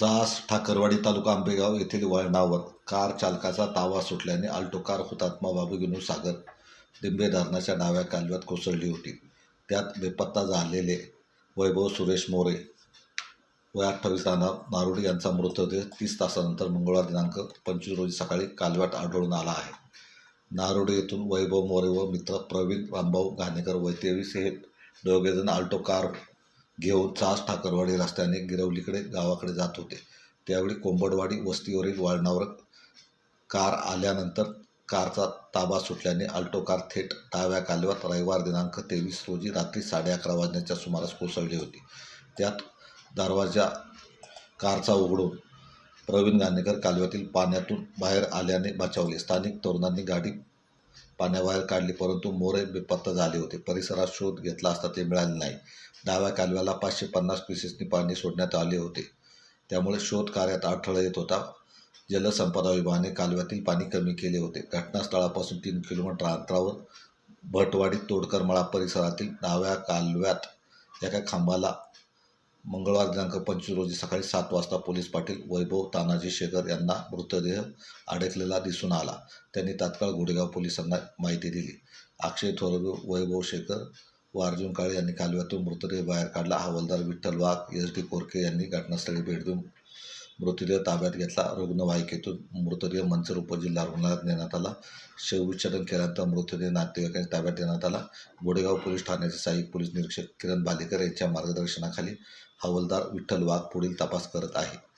चास ठाकरवाडी तालुका आंबेगाव येथील वळणावर कार चालकाचा तावा सुटल्याने आल्टो कार हुतात्मा बाबूगिनू सागर लिंबे धरणाच्या डाव्या कालव्यात कोसळली होती. त्यात बेपत्ता झालेले वैभव सुरेश मोरे वय अठ्ठावीस राहणार. नारोडी यांचा मृतदेह तीस तासानंतर मंगळवार दिनांक पंचवीस रोजी सकाळी कालव्यात आढळून आला आहे. नारोडी येथून वैभव मोरे व मित्र प्रवीण रामभाऊ घाणेकर वैतेवीस हे दोघेजण आल्टो कार घेऊन चास ठाकरवाडी रस्त्याने गिरवलीकडे गावाकडे जात होते. त्यावेळी कोंबडवाडी वस्तीवरील वळणावर कार आल्यानंतर कारचा ताबा सुटल्याने अल्टो कार थेट डाव्या कालव्यात रविवार दिनांक तेवीस रोजी रात्री साडे अकरा वाजण्याच्या सुमारास कोसळली होती. त्यात दरवाजा कारचा उघडून प्रवीण गाणेकर कालव्यातील पाण्यातून बाहेर आल्याने बचावले. स्थानिक तरुणांनी गाडी पाण्याबाहेर काढली परंतु मोरे बेपत्ता झाले होते. परिसरात शोध घेतला असता ते मिळाले नाही. डाव्या कालव्याला पाचशे पन्नास पीसेसनी पाणी सोडण्यात आले होते. त्यामुळे शोध कार्यात अडथळा येत होता. जलसंपदा विभागाने कालव्यातील पाणी कमी केले होते. घटनास्थळापासून तीन किलोमीटर अंतरावर भटवाडी तोडकरमळा परिसरातील डाव्या कालव्यात एका खांबाला मंगळवार दिनांक पंचवीस रोजी सकाळी सात वाजता पोलीस पाटील वैभव तानाजी शेखर यांना मृतदेह अडकलेला दिसून आला. त्यांनी तात्काळ गुडेगाव पोलिसांना माहिती दिली. अक्षय थोरवे वैभव शेखर व अर्जुन काळे यांनी कालव्यातून मृतदेह बाहेर काढला. हवालदार विठ्ठल वाघ एस डी कोरके यांनी घटनास्थळी भेट देऊन मृतदेह ताब्यात घेतला. रुग्णवाहिकेतून मृतदेह मंचर उपजिल्हा रुग्णालयात नेण्यात आला. शवविच्छेदन केल्यानंतर मृतदेह नातेवाईकांनी ताब्यात देण्यात आला. गोडेगाव पोलीस ठाण्याचे सहाय्यक पोलीस निरीक्षक किरण बालेकर यांच्या मार्गदर्शनाखाली हवालदार विठ्ठल वाघ पुढील तपास करत आहे.